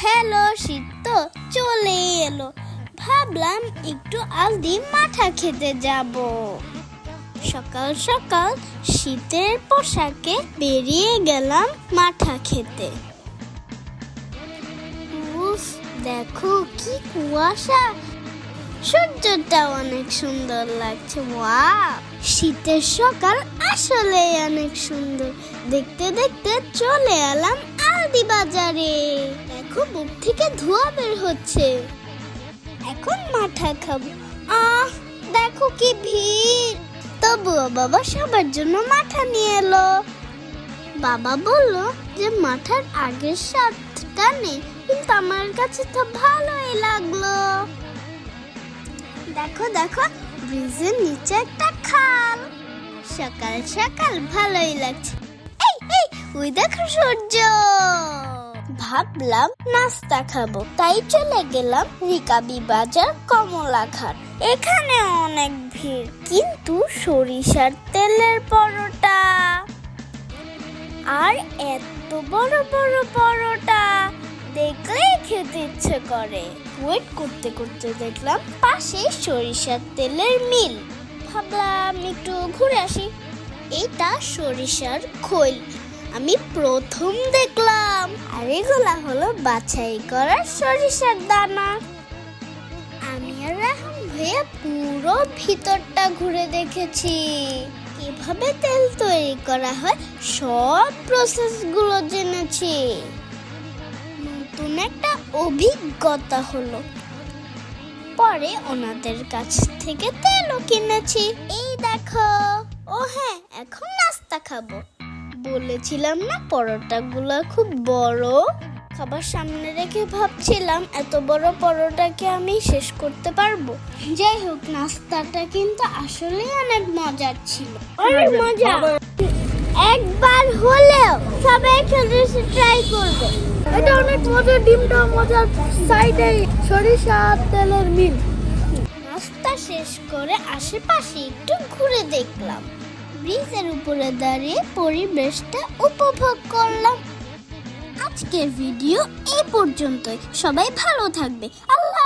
Hello শীত তো চলে এলো। ভাবলাম একটু আলদি মাথা খেতে যাব। সকাল সকাল শীতের পোশাকে বেরিয়ে গেলাম মাথা খেতে। দেখো কি কুয়াশা। সূর্যটা অনেক সুন্দর লাগছে, ওয়াও। শীতের সকাল আসলে অনেক সুন্দর। দেখতে দেখতে চলে এলাম আলদি বাজারে। দেখো, মুখ থেকে ধোঁয়া বের হচ্ছে। এখন মাথা খাব। আহ, দেখো কি ভিড়। তবুও বাবা সবার জন্য মাথা নিয়ে এলো। বাবা বলল যে, মাথার আগের স্বাদটা নেই, কিন্তু আমার কাছে তো ভালোই লাগল। দেখো দেখো, ব্রিজের নিচে একটা খাল। সকাল সকাল ভালোই লাগছে। এই এই, ওই দেখো সূর্য। ভাবলাম নাস্তা খাব। তাই চলে গেলাম রিকাবি বাজার কমলা ঘাট এখানে অনেক ভিড়, কিন্তু সরিষার তেলের পরোটা। আর এত বড় বড় পরোটা, দেখলেই খেতে ইচ্ছে করে। ওয়েট করতে করতে দেখলাম পাশে সরিষার তেলের মিল। ভাবলাম একটু ঘুরে আসি। এটা সরিষার খোল। আমি প্রথম দেখলাম। আর এগুলা হলো বাছাই করা সরিষার দানা। আমি আর রাহান ভাইয়া পুরো ভিতরটা ঘুরে দেখেছি। কীভাবে তেল তৈরি করা হয়, সব প্রসেসগুলো জেনেছি। নতুন একটা অভিজ্ঞতা হলো। পরে ওনাদের কাছ থেকে তেলও কিনেছি। এই দেখো। ও হ্যাঁ এখন নাস্তা খাব। বলেছিলাম না পরোটাগুলো খুব বড়। খাবার সামনে রেখে ভাবছিলাম এত বড় পরোটাকে আমি শেষ করতে পারব। যাই হোক নাস্তাটা কিন্তু আসলে অনেক মজার ছিল। অনেক মজা। একবার হলেও সবাই খেলে ট্রাই করবে। এটা অনেক মজার ডিমটা মজার। সাইডে সরিষা তেলের মিল। নাস্তা শেষ করে আশেপাশে একটু ঘুরে দেখলাম। ব্রিজের উপরে দাঁড়িয়ে পরিবেশটা উপভোগ করলাম। আজকের ভিডিও এই পর্যন্তই। সবাই ভালো থাকবে। আল্লাহ